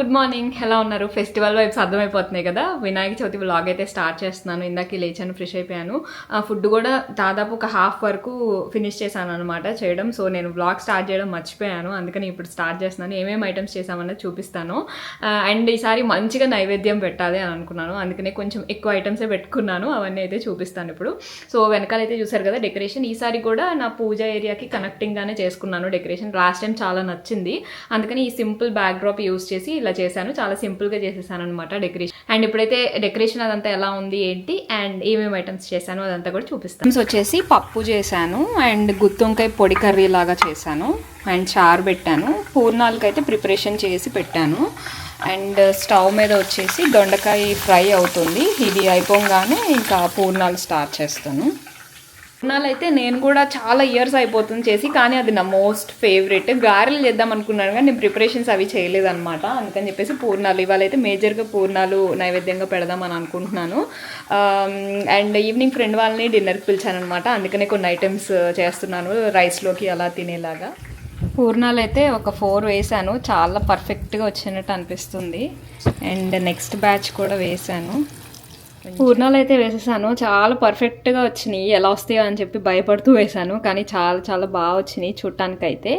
Good morning. ఎలా ఉన్నారు? Festival vibes అర్థమైపోతున్నాయి కదా? వినాయక చవితి వ్లాగ్ అయితే స్టార్ట్ చేస్తున్నాను. ఇందాక లేచాను ఫ్రెష్ అయిపోయాను. ఫుడ్ కూడా దాదాపు ఒక హాఫ్ వరకు ఫినిష్ చేశాను అనమాట చేయడం. సో నేను వ్లాగ్ స్టార్ట్ చేయడం మర్చిపోయాను. అందుకని ఇప్పుడు స్టార్ట్ చేస్తున్నాను. ఏమేమి ఐటమ్స్ చేసామన్నది చూపిస్తాను. అండ్ ఈసారి మంచిగా నైవేద్యం పెట్టాలి అని అనుకున్నాను. అందుకనే కొంచెం ఎక్కువ ఐటమ్సే పెట్టుకున్నాను. అవన్నీ అయితే చూపిస్తాను ఇప్పుడు. సో వెనకాల అయితే చూసారు కదా డెకరేషన్ ఈసారి కూడా నా పూజ ఏరియాకి కనెక్టింగ్గానే చేసుకున్నాను. డెకరేషన్ లాస్ట్ టైం చాలా నచ్చింది. అందుకని ఈ సింపుల్ బ్యాక్డ్రాప్ యూస్ చేసి ఇలా చేశాను. చాలా సింపుల్గా చేసేసాను అనమాట డెకరేషన్. అండ్ ఇప్పుడైతే డెకరేషన్ అదంతా ఎలా ఉంది ఏంటి అండ్ ఏమేమి ఐటమ్స్ చేశాను అదంతా కూడా చూపిస్తాను. వచ్చేసి పప్పు చేశాను అండ్ గుత్తొంకాయ పొడి కర్రీ లాగా చేశాను అండ్ చారు పెట్టాను పూర్ణాలకి అయితే ప్రిపరేషన్ చేసి పెట్టాను అండ్ స్టవ్ మీద వచ్చేసి దొండకాయ ఫ్రై అవుతుంది. ఇది అయిపోగానే ఇంకా పూర్ణాలు స్టార్ట్ చేస్తాను. అయితే నేను కూడా చాలా ఇయర్స్ అయిపోతుంది చేసి కానీ అది నా మోస్ట్ ఫేవరెట్ గారెలు చేద్దాం అనుకున్నాను కానీ నేను ప్రిపరేషన్స్ అవి చేయలేదన్నమాట. అందుకని చెప్పేసి పూర్ణాలు ఇవాళ అయితే మేజర్గా పూర్ణాలు నైవేద్యంగా పెడదామని అనుకుంటున్నాను. అండ్ ఈవినింగ్ ఫ్రెండ్ వాళ్ళని డిన్నర్కి పిలిచానమాట అందుకనే కొన్ని ఐటమ్స్ చేస్తున్నాను రైస్లోకి అలా తినేలాగా. పూర్ణాలు అయితే ఒక ఫోర్ వేసాను. చాలా పర్ఫెక్ట్గా వచ్చినట్టు అనిపిస్తుంది. అండ్ నెక్స్ట్ బ్యాచ్ కూడా వేసాను. పూర్ణాలు అయితే వేసేసాను. చాలా పర్ఫెక్ట్గా వచ్చినాయి. ఎలా వస్తాయో అని చెప్పి భయపడుతూ వేసాను. కానీ చాలా చాలా బాగా వచ్చినాయి చూడటానికి అయితే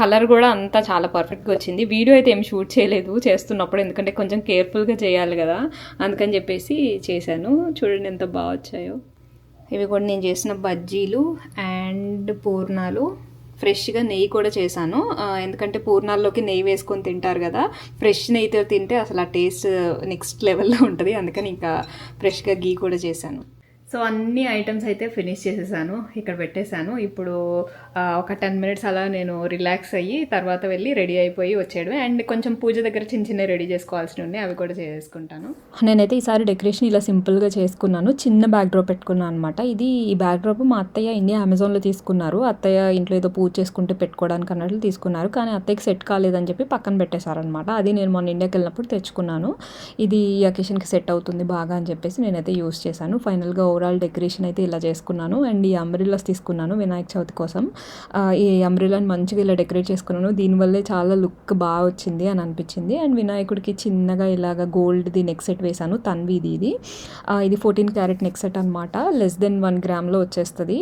కలర్ కూడా అంతా చాలా పర్ఫెక్ట్గా వచ్చింది. వీడియో అయితే ఏం షూట్ చేయలేదు చేస్తున్నప్పుడు. ఎందుకంటే కొంచెం కేర్ఫుల్గా చేయాలి కదా. అందుకని చెప్పేసి చేశాను. చూడండి ఎంత బాగా వచ్చాయో. ఇవి కూడా నేను చేసిన బజ్జీలు అండ్ పూర్ణాలు. ఫ్రెష్గా నెయ్యి కూడా చేశాను. ఎందుకంటే పూర్ణాల్లోకి నెయ్యి వేసుకొని తింటారు కదా ఫ్రెష్ నెయ్యితో తింటే అసలు ఆ టేస్ట్ నెక్స్ట్ లెవెల్లో ఉంటుంది. అందుకని ఇంకా ఫ్రెష్గా గీ కూడా చేశాను. సో అన్ని ఐటమ్స్ అయితే ఫినిష్ చేసేసాను ఇక్కడ పెట్టేశాను. ఇప్పుడు ఒక టెన్ మినిట్స్ అలా నేను రిలాక్స్ అయ్యి తర్వాత వెళ్ళి రెడీ అయిపోయి వచ్చేయడమే. అండ్ కొంచెం పూజ దగ్గర చిన్న చిన్న రెడీ చేసుకోవాల్సి ఉన్నాయి అవి కూడా చేసుకుంటాను. నేనైతే ఈసారి డెకరేషన్ ఇలా సింపుల్గా చేసుకున్నాను. చిన్న బ్యాక్ డ్రాప్ పెట్టుకున్నాను అనమాట ఇది ఈ బ్యాక్ డ్రాప్ మా అత్తయ్య ఇండియా అమెజాన్లో తీసుకున్నారు. అత్తయ్య ఇంట్లో ఏదో పూజ చేసుకుంటే పెట్టుకోవడానికి అన్నట్లు తీసుకున్నారు. కానీ అత్తయ్యకి సెట్ కాలేదని చెప్పి పక్కన పెట్టేశారనమాట అది నేను మొన్న ఇండియాకి వెళ్ళినప్పుడు తెచ్చుకున్నాను. ఇది ఈ అకేషన్కి సెట్ అవుతుంది బాగా అని చెప్పేసి నేనైతే యూస్ చేశాను. ఫైనల్గా ఓవరాల్ డెకరేషన్ అయితే ఇలా చేసుకున్నాను. అండ్ ఈ అంబ్రిల్లాస్ తీసుకున్నాను వినాయక చవితి కోసం. ఈ అంబ్రిల్లాని మంచిగా ఇలా డెకరేట్ చేసుకున్నాను. దీనివల్లే చాలా లుక్ బాగా వచ్చింది అని అనిపించింది. అండ్ వినాయకుడికి చిన్నగా ఇలాగ గోల్డ్ది నెక్ సెట్ వేశాను. తన్వి ఇది. ఇది ఫోర్టీన్ క్యారెట్ నెక్ సెట్ అనమాట లెస్ దెన్ వన్ గ్రామ్లో వచ్చేస్తుంది.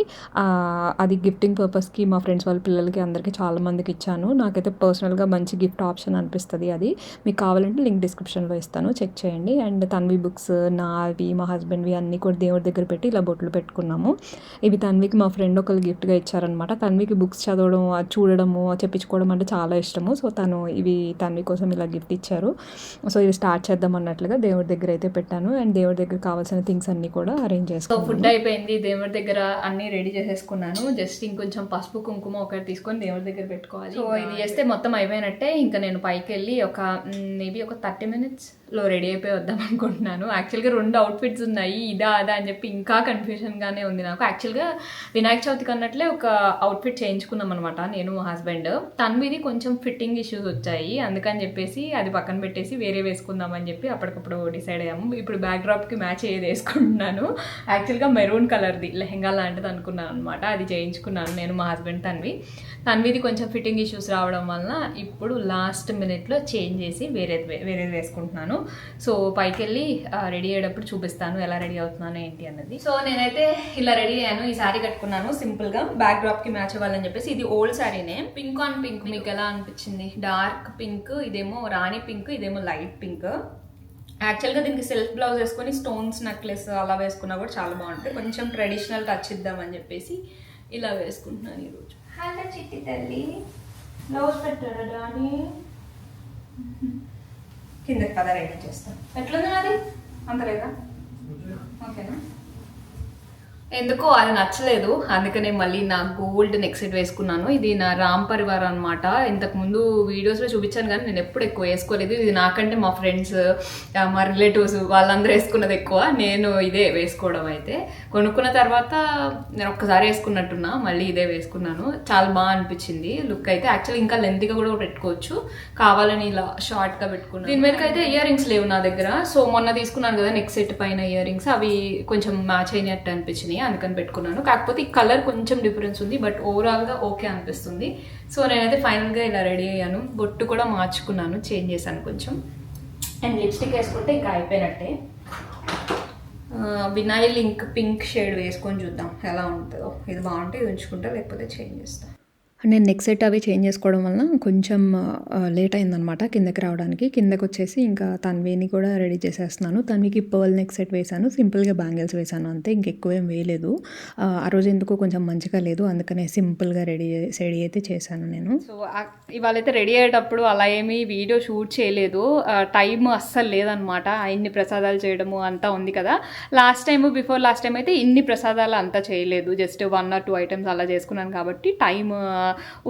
అది గిఫ్టింగ్ పర్పస్కి మా ఫ్రెండ్స్ వాళ్ళ పిల్లలకి అందరికీ చాలామందికి ఇచ్చాను. నాకైతే పర్సనల్గా మంచి గిఫ్ట్ ఆప్షన్ అనిపిస్తుంది అది. మీకు కావాలంటే లింక్ డిస్క్రిప్షన్లో ఇస్తాను. చెక్ చేయండి. అండ్ తన్వి బుక్స్ నావి మా హస్బెండ్వి అన్నీ కూడా దేవుడి దగ్గర పెట్టి ఇలా బొట్లు పెట్టుకున్నాము. ఇవి తన్వికి మా ఫ్రెండ్ ఒకరు గిఫ్ట్గా ఇచ్చారనమాట తన్వికి బుక్స్ చదవడం అది చూడడము అది చెప్పించుకోవడం అంటే చాలా ఇష్టము. సో తను ఇవి తన్వి కోసం ఇలా గిఫ్ట్ ఇచ్చారు. సో ఇది స్టార్ట్ చేద్దాం అన్నట్లుగా దేవుడి దగ్గర అయితే పెట్టాను. అండ్ దేవుడి దగ్గర కావాల్సిన థింగ్స్ అన్ని కూడా అరేంజ్ చేసుకున్నాను. ఫుడ్ అయిపోయింది. దేవుడి దగ్గర అన్ని రెడీ చేసేసుకున్నాను. జస్ట్ ఇంకొంచెం పసుపు కుంకుమ ఒకటి తీసుకొని దేవుడి దగ్గర పెట్టుకోవాలి. సో ఇది చేస్తే మొత్తం అయిపోయినట్టే. ఇంకా నేను పైకి వెళ్ళి ఒక మేబీ ఒక థర్టీ మినిట్స్లో రెడీ అయిపోయి వద్దాం అనుకుంటున్నాను. యాక్చువల్గా రెండు అవుట్ఫిట్స్ ఉన్నాయి. ఇదా అదా అని చెప్పి ఇంకా కన్ఫ్యూషన్గానే ఉంది నాకు. యాక్చువల్గా వినాయక చవితికి అన్నట్లే ఒక అవుట్ఫిట్ చేయించుకున్నాం అనమాట నేను మా హస్బెండ్ మీద కొంచెం ఫిట్టింగ్ ఇష్యూస్ వచ్చాయి. అందుకని చెప్పేసి అది పక్కన పెట్టేసి వేరే వేసుకుందాం అని చెప్పి అప్పటికప్పుడు డిసైడ్ అయ్యాము. ఇప్పుడు బ్యాక్ డ్రాప్కి మ్యాచ్ అయ్యేది వేసుకుంటున్నాను? యాక్చువల్గా మెరూన్ కలర్ది లెహెంగా లాంటిది అనుకున్నాను అనమాట అది చేయించుకున్నాను నేను మా హస్బెండ్ తన్వి. తన్విది కొంచెం ఫిట్టింగ్ ఇష్యూస్ రావడం వలన ఇప్పుడు లాస్ట్ మినిట్లో చేంజ్ చేసి వేరేది వే- వేరేది వేసుకుంటున్నాను. సో పైకి వెళ్ళి రెడీ అయ్యేటప్పుడు చూపిస్తాను. ఎలా రెడీ అవుతున్నాను ఏంటి అన్నది. సో నేనైతే ఇలా రెడీ అయ్యాను. ఈ శారీ కట్టుకున్నాను. సింపుల్గా బ్యాక్ డ్రాప్కి మ్యాచ్ అవ్వాలని చెప్పేసి ఇది ఓల్డ్ శారీనే పింక్ ఆన్ పింక్ మీకు ఎలా అనిపించింది? డార్క్ పింక్ ఇదేమో రాణి పింక్ ఇదేమో లైట్ పింక్ యాక్చువల్గా దీనికి సెల్ఫ్ బ్లౌజ్ వేసుకొని స్టోన్స్ నెక్లెస్ అలా వేసుకున్నా కూడా చాలా బాగుంటుంది. కొంచెం ట్రెడిషనల్ టచ్ ఇద్దామని చెప్పేసి ఇలా వేసుకుంటున్నాను ఈరోజు హలో చిట్టి తల్లి. బ్లౌజ్ పెట్టాడా డాడీ కిందకి పద రెడీ చేస్తాను ఎట్లుంది నాది? అంత లేదా? ఓకేనా? ఎందుకో అది నచ్చలేదు. అందుకనే మళ్ళీ నా గోల్డ్ నెక్సెట్ వేసుకున్నాను. ఇది నా రామ్ పరివార్ అనమాట ఇంతకుముందు వీడియోస్లో చూపించాను కానీ నేను ఎప్పుడు ఎక్కువ వేసుకోలేదు. ఇది నాకంటే మా ఫ్రెండ్స్ మా రిలేటివ్స్ వాళ్ళందరూ వేసుకున్నది ఎక్కువ. నేను ఇదే వేసుకోవడం అయితే. కొనుక్కున్న తర్వాత నేను ఒక్కసారి వేసుకున్నట్టున్నా మళ్ళీ ఇదే వేసుకున్నాను. చాలా బాగా అనిపించింది. లుక్ అయితే యాక్చువల్లీ ఇంకా లెంత్గా కూడా పెట్టుకోవచ్చు. కావాలని ఇలా షార్ట్గా పెట్టుకున్నాను. దీని మీదకి అయితే ఇయర్ రింగ్స్ లేవు నా దగ్గర. సో మొన్న తీసుకున్నాను కదా నెక్ సెట్ పైన ఇయర్ రింగ్స్ అవి కొంచెం మ్యాచ్ అయినట్టు అనిపించినాయి. అందుకని పెట్టుకున్నాను. కాకపోతే ఈ కలర్ కొంచెం డిఫరెన్స్ ఉంది బట్ ఓవరాల్గా ఓకే అనిపిస్తుంది. సో నేనైతే ఫైనల్గా ఇలా రెడీ అయ్యాను. బొట్టు కూడా మార్చుకున్నాను చేంజ్ చేశాను కొంచెం. అండ్ లిప్స్టిక్ వేసుకుంటే ఇంకా అయిపోయినట్టే. వినాయిల్ ఇంక్ పింక్ షేడ్ వేసుకొని చూద్దాం ఎలా ఉంటుందో. ఇది బాగుంటే ఇది ఉంచుకుంటా లేకపోతే చేంజ్ చేస్తాం. నేను నెక్ సెట్ అవి చేంజ్ చేసుకోవడం వలన కొంచెం లేట్ అయిందనమాట కిందకి రావడానికి. కిందకి వచ్చేసి ఇంకా తన్వీని కూడా రెడీ చేసేస్తున్నాను. తన్వికి పర్ల్ నెక్ సెట్ వేశాను. సింపుల్గా బ్యాంగిల్స్ వేశాను అంతే ఇంకెక్కువేం వేయలేదు. ఆ, రోజు ఎందుకు కొంచెం మంచిగా లేదు అందుకనే సింపుల్గా రెడీ రెడీ అయితే చేశాను నేను. సో ఇవాళ అయితే రెడీ అయ్యేటప్పుడు అలా ఏమీ వీడియో షూట్ చేయలేదు. టైం అస్సలు లేదనమాట ఇన్ని ప్రసాదాలు చేయడము అంతా ఉంది కదా. Last time before last time అయితే ఇన్ని ప్రసాదాలు అంతా చేయలేదు. Just one or two items అలా చేసుకున్నాను కాబట్టి టైం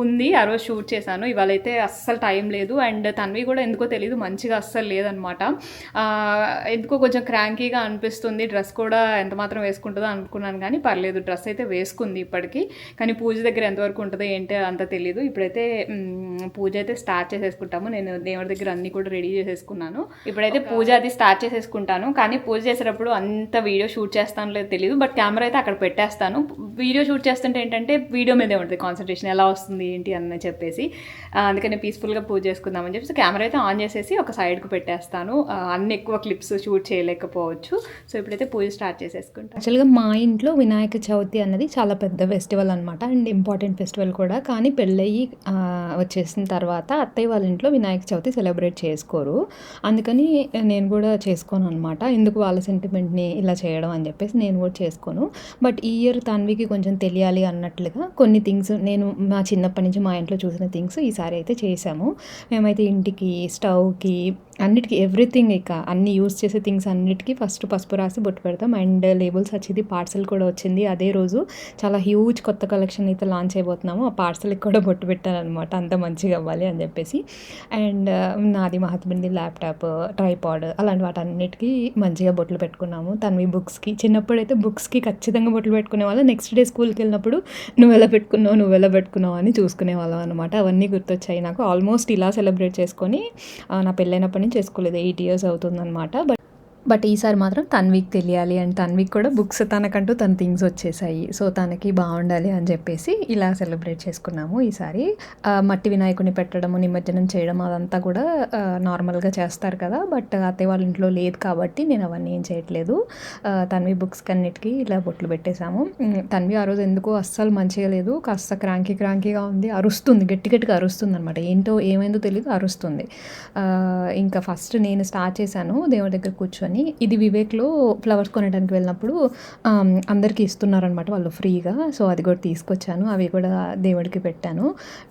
ఉంది. ఆ రోజు షూట్ చేశాను. ఇవాళ అయితే అస్సలు టైం లేదు. అండ్ తన్వి కూడా ఎందుకో తెలియదు మంచిగా అస్సలు లేదనమాట. ఎందుకో కొంచెం క్రాంకీగా అనిపిస్తుంది. డ్రెస్ కూడా ఎంత మాత్రం వేసుకుంటుందో అనుకున్నాను కానీ పర్లేదు. డ్రెస్ అయితే వేసుకుంది ఇప్పటికీ. కానీ పూజ దగ్గర ఎంతవరకు ఉంటుందో ఏంటో అంత తెలియదు ఇప్పుడైతే పూజ అయితే స్టార్ట్ చేసేసుకుంటాము. నేను దేవుడి దగ్గర అన్ని కూడా రెడీ చేసేసుకున్నాను. ఇప్పుడైతే పూజ అది స్టార్ట్ చేసేసుకుంటాను. కానీ పూజ చేసేటప్పుడు అంత వీడియో షూట్ చేస్తాను లేదు తెలియదు బట్ కెమెరా అయితే అక్కడ పెట్టేస్తాను. వీడియో షూట్ చేస్తుంటే ఏంటంటే వీడియో మీదే ఉంటుంది కాన్సన్ట్రేషన్. ఎలా వస్తుంది ఏంటి అని చెప్పేసి. అందుకని పీస్ఫుల్గా పూజ చేసుకుందామని చెప్పేసి కెమెరా అయితే ఆన్ చేసేసి ఒక సైడ్కి పెట్టేస్తాను. అన్ని ఎక్కువ క్లిప్స్ షూట్ చేయలేకపోవచ్చు. సో ఇప్పుడైతే పూజ స్టార్ట్ చేసేసుకుంటాను. యాక్చువల్గా మా ఇంట్లో వినాయక చవితి అన్నది చాలా పెద్ద ఫెస్టివల్ అనమాట అండ్ ఇంపార్టెంట్ ఫెస్టివల్ కూడా. కానీ పెళ్ళయి వచ్చేసిన తర్వాత అత్తయ్య వాళ్ళ ఇంట్లో వినాయక చవితి సెలబ్రేట్ చేసుకోరు. అందుకని నేను కూడా చేసుకోను అనమాట ఎందుకు వాళ్ళ సెంటిమెంట్ని ఇలా చేయడం అని చెప్పేసి నేను కూడా చేసుకోను. బట్ ఈ ఇయర్ తన్వికి కొంచెం తెలియాలి అన్నట్లుగా కొన్ని థింగ్స్ నేను మా చిన్నప్పటి నుంచి మా ఇంట్లో చూసిన థింగ్స్ ఈసారి అయితే చేసాము మేమైతే ఇంటికి స్టవ్కి అన్నిటికీ ఎవ్రీథింగ్ ఇక అన్ని యూస్ చేసే థింగ్స్ అన్నిటికీ ఫస్ట్ పసుపు రాసి బొట్టు పెడతాం. అండ్ లేబుల్స్ వచ్చింది పార్సల్ కూడా వచ్చింది. అదే రోజు చాలా హ్యూజ్ కొత్త కలెక్షన్ అయితే లాంచ్ అయిపోతున్నాము. ఆ పార్సల్కి కూడా బొట్టు పెట్టాను అనమాట అంత మంచిగా అవ్వాలి అని చెప్పేసి. అండ్ నాది మా హస్బెండ్ది ల్యాప్టాప్ ట్రైపాడ్ అలాంటి వాటన్నిటికీ మంచిగా బొట్లు పెట్టుకున్నాము. తనవి బుక్స్కి చిన్నప్పుడు అయితే బుక్స్కి ఖచ్చితంగా బొట్లు పెట్టుకునే వాళ్ళు. నెక్స్ట్ డే స్కూల్కి వెళ్ళినప్పుడు నువ్వు ఎలా పెట్టుకున్నావు నువ్వు ఎలా పెట్టుకున్నావు అని చూసుకునే వాళ్ళం అనమాట అవన్నీ గుర్తొచ్చాయి నాకు. ఆల్మోస్ట్ ఇలా సెలబ్రేట్ చేసుకొని నా పెళ్ళైనప్పటి నుంచి చేసుకోలేదు. ఎయిట్ ఇయర్స్ అవుతుందన్నమాట. బట్ బట్ ఈసారి మాత్రం తన్వికి తెలియాలి అండ్ తన్వికి కూడా బుక్స్ తనకంటూ తన థింగ్స్ వచ్చేసాయి. సో తనకి బాగుండాలి అని చెప్పేసి ఇలా సెలబ్రేట్ చేసుకున్నాము ఈసారి. మట్టి వినాయకుడిని పెట్టడము నిమజ్జనం చేయడం అదంతా కూడా నార్మల్గా చేస్తారు కదా. బట్ అత్తయ్య వాళ్ళ ఇంట్లో లేదు కాబట్టి నేను అవన్నీ ఏం చేయట్లేదు. తన్వి బుక్స్ కన్నిటికీ ఇలా బొట్లు పెట్టేశాము. తన్వి ఆ రోజు ఎందుకో అస్సలు మంచిగా లేదు. కాస్త క్రాంకీ క్రాంకీగా ఉంది. అరుస్తుంది గట్టి గట్టిగా అరుస్తుంది అనమాట ఏంటో ఏమైందో తెలియదు అరుస్తుంది. ఇంకా ఫస్ట్ నేను స్టార్ట్ చేశాను దేవుడి దగ్గర కూర్చొని. ఇది వివేక్లో ఫ్లవర్స్ కొనడానికి వెళ్ళినప్పుడు అందరికీ ఇస్తున్నారనమాట వాళ్ళు ఫ్రీగా. సో అది కూడా తీసుకొచ్చాను. అవి కూడా దేవుడికి పెట్టాను.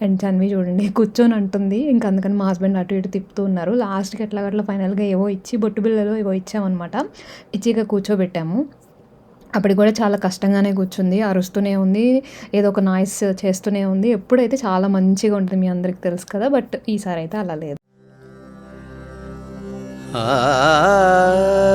అండ్ చన్వి చూడండి కూర్చొని అంటుంది. ఇంకా అందుకని మా హస్బెండ్ అటు ఇటు తిప్పుతూ ఉన్నారు. లాస్ట్కి ఎట్లా గట్ల ఫైనల్గా ఏవో ఇచ్చి బొట్టు బిళ్ళలో ఏవో ఇచ్చామన్నమాట. ఇచ్చి ఇక కూర్చోబెట్టాము. అప్పుడు కూడా చాలా కష్టంగానే కూర్చుంది. అరుస్తూనే ఉంది. ఏదో ఒక నాయిస్ చేస్తూనే ఉంది. ఎప్పుడైతే చాలా మంచిగా ఉంటుంది మీ అందరికి తెలుసు కదా బట్ ఈసారి అయితే అలా లేదు. ah.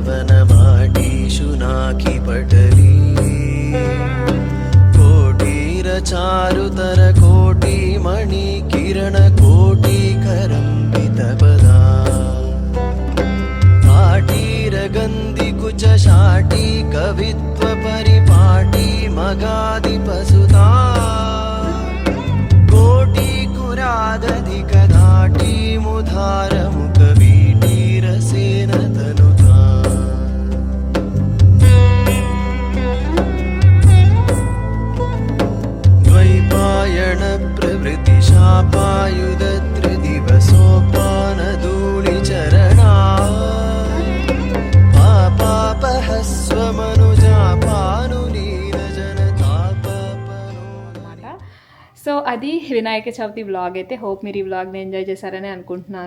कदम्बवनमाटीषु नाकि पटली कोटीरचारुतर कोटिमणि किरण द्वैपायनप्रभृतिशापायुधत्रिदिवसोपानधूलिचरणा पापापहस्वमनुजा पानुनीरजनतापपनो అనమాట సో అది వినాయక చవితి వ్లాగ్ అయితే హోప్ మీరు ఈ వ్లాగ్ని ఎంజాయ్ చేశారని అనుకుంటున్నాను